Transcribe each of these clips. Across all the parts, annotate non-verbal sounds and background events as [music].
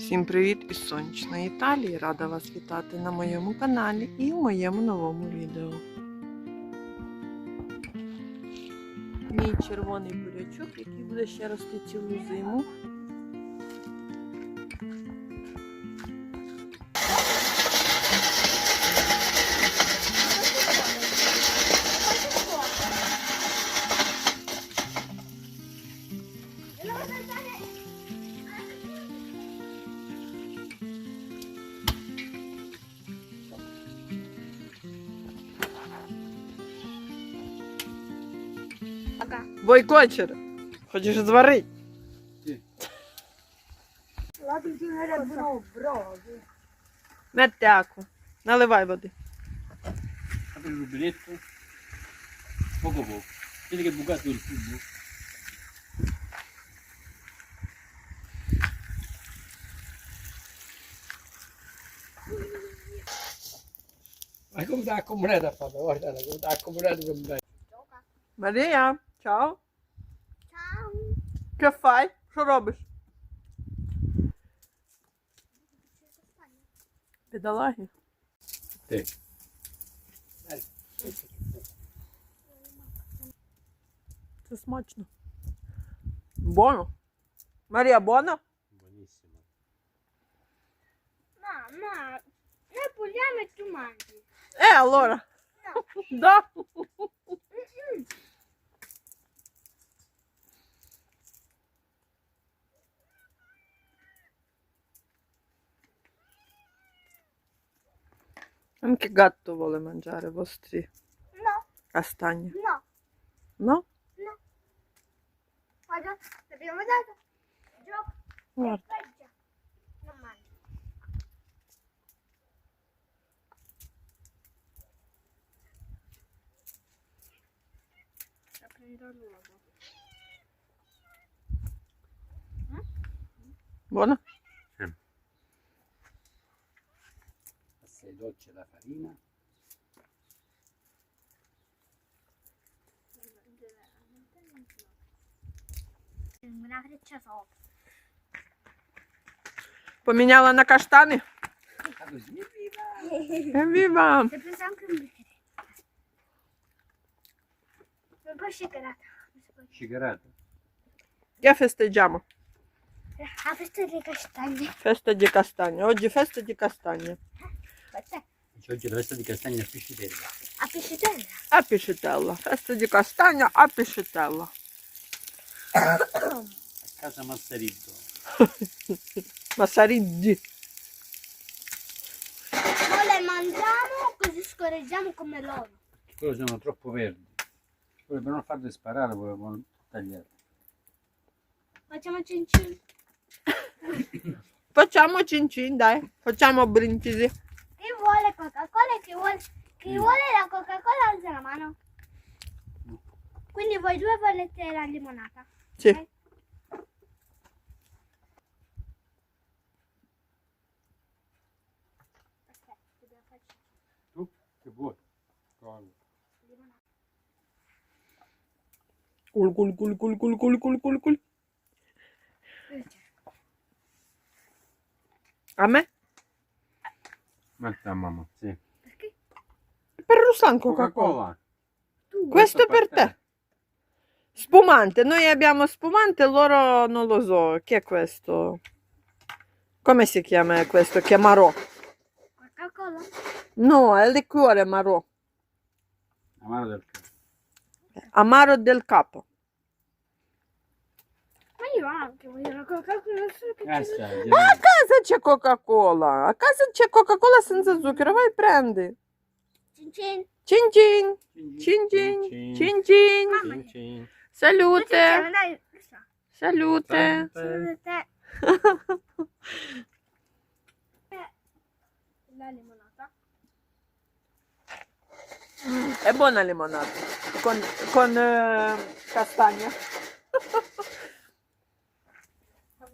Всім привіт із сонячної Італії! Рада вас вітати на моєму каналі і в моєму новому відео. Мій червоний бурячок, який буде ще рости цілу зиму. Ага. Бой кончер. Хочешь зварить? Ладенький наряд знову брови. Метяку. Наливай води. Я беру білетку. Поговор. Я таке богатий футбол. Vai comprar a comunidade, Fábio. Guarda, vai comprar a comunidade. Maria! Чао. Чао. Кефай. Що робиш? Бідолаги. Ти. Це смачно. Боно. Марія Боно? Бонісімо. Мама, не полями тумані. Е, Лора. Да. Anche gatto vuole mangiare vostri No, castagni. no, No? no. Guarda, l'abbiamo dato. Gioco. Guarda. Non mangi. La prendo l'uovo. Buono? doccia la farina Поменяла на каштаны? Вива! Шигарата. Я фестегgiamo. A festa di castagne. Festa di castagne. Oggi festa di castagne. C'è oggi la festa di castagna a piscitella a piscitella. A piscitella. Festa di castagna a piscitella. a casa Massaritto [laughs] Massariddi. Noi le mangiamo così scorreggiamo come loro. quello sono troppo verdi quello per non farli sparare volevano tagliare Facciamo cin cin. [laughs] Facciamo cin cin, dai. Facciamo brindisi. Coca-Cola e chi vuole, chi vuole la Coca-Cola alza la mano. Quindi voi due volete la limonata? Sì. Okay? Tu che vuoi? Con... Cul cul cul cul cul cul cul cul cul. A me? Aspetta mamma sì Perché? Per Ruslan Coca-Cola. Tu. Questo è per te. Spumante. Noi abbiamo spumante, loro non lo so. Che è questo? Come si chiama questo? Che è Marò. Coca-Cola? No, è il liquore Marò. amaro del capo Amaro del capo. voglio anche, voglio la Coca-Cola solo che c'è. А каза чи Кока-Кола? А каза чи Кока-Кола сенза цукерова і бренди. Cin cin. Чинь-чинь, чинь-чинь, чинь-чинь. Чин-чин. Salute, Dai, questa. salute. Salute te. La limonata. È buona limonata con, con eh, castagna.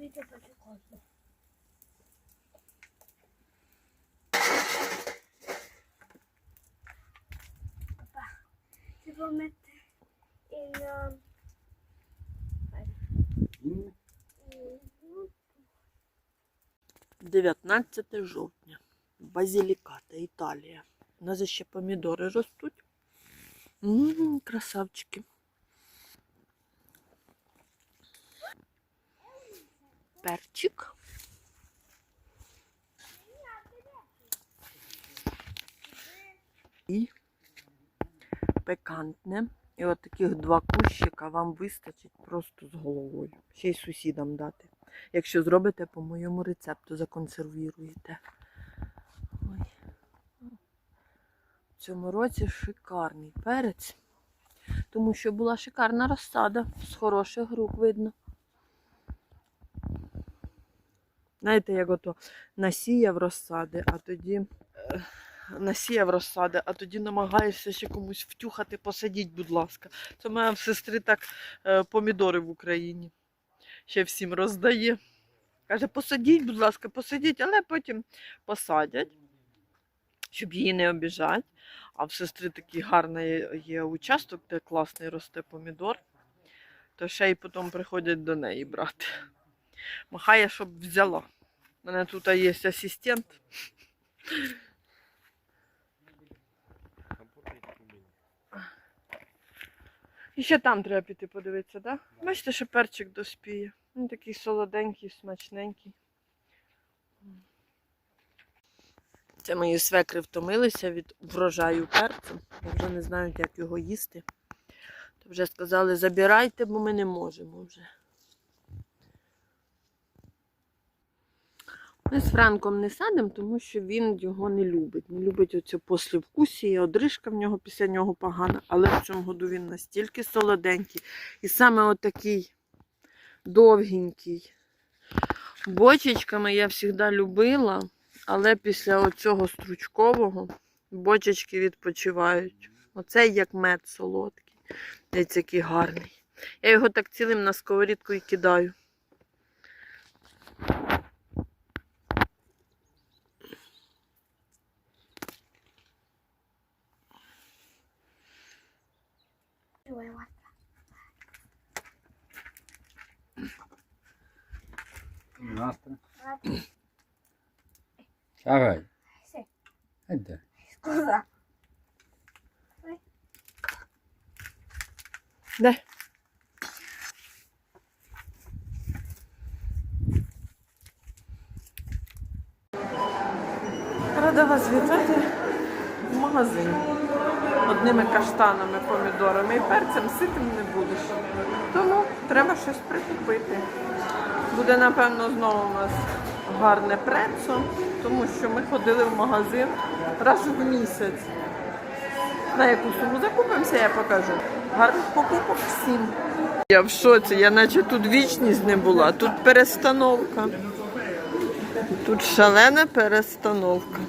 Відео прикольно. Опа. Ти був мет in um жовтня. Базиліката, Італія. У нас ще помідори ростуть. Красавчики. Перчик. І пекантне. І от таких два кущика вам вистачить просто з головою. Ще й сусідам дати. Якщо зробите по моєму рецепту, законсервіруєте. Ой. В цьому році шикарний перець, тому що була шикарна розсада, з хороших рук видно. Знаєте, як ото насіяв розсади, а тоді е, насіяв розсади, а тоді намагаєшся ще комусь втюхати, посадіть, будь ласка. Це в сестри так е, помідори в Україні. Ще всім роздає. Каже, посадіть, будь ласка, посадіть, але потім посадять, щоб її не обіжати. А в сестри такий гарний є участок, де класний росте помідор, то ще й потім приходять до неї брати. Махає, щоб взяла. У мене тут є асистент. І ще там треба піти подивитися, так? Да? Бачите, що перчик доспіє. Він такий солоденький, смачненький. Це мої свекри втомилися від врожаю перцю. Я вже не знають, як його їсти. То вже сказали, забирайте, бо ми не можемо вже. Ми з Франком не садимо, тому що він його не любить. Не любить оцю послівкусі, одрижка в нього після нього погана, але в цьому году він настільки солоденький. І саме отакий довгенький. Бочечками я завжди любила, але після оцього стручкового бочечки відпочивають. Оцей як мед солодкий. Дивіться, який гарний. Я його так цілим на сковорідку і кидаю. Due, guarda. Un'altra. Guarda. Ah, vai. Sì. E dai. Scusa. Де? Рада вас вітати в магазині. Одними каштанами, помідорами і перцем ситим не будеш. Тому треба щось прикупити. Буде, напевно, знову у нас гарне прецо, тому що ми ходили в магазин раз в місяць. На яку суму закупимося, я покажу. Гарних покупок всім. Я в шоці, я наче тут вічність не була, тут перестановка. Тут шалена перестановка.